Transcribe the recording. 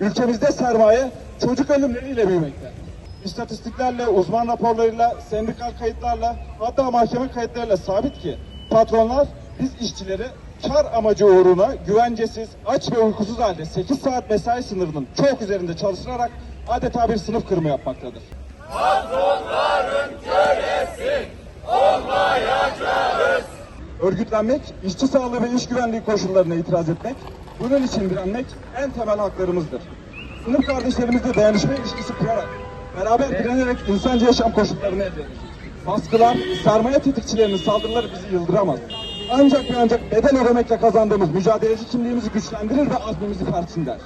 ülkemizde sermaye çocuk ölümleriyle büyümekte. İstatistiklerle, uzman raporlarıyla, sendikal kayıtlarla, hatta mahkeme kayıtlarıyla sabit ki patronlar biz işçileri kar amacı uğruna güvencesiz, aç ve uykusuz halde 8 saat mesai sınırının çok üzerinde çalıştırarak adeta bir sınıf kırımı yapmaktadır. Örgütlenmek, işçi sağlığı ve iş güvenliği koşullarına itiraz etmek, bunun için direnmek en temel haklarımızdır. Sınıf kardeşlerimizle dayanışma ilişkisi kurarak, beraber direnerek insancı yaşam koşullarını elde edeceğiz. Baskılar, sermaye tetikçilerinin saldırıları bizi yıldıramaz. Ancak ve ancak bedel ödemekle kazandığımız mücadeleci kimliğimizi güçlendirir ve azmimizi perçinler.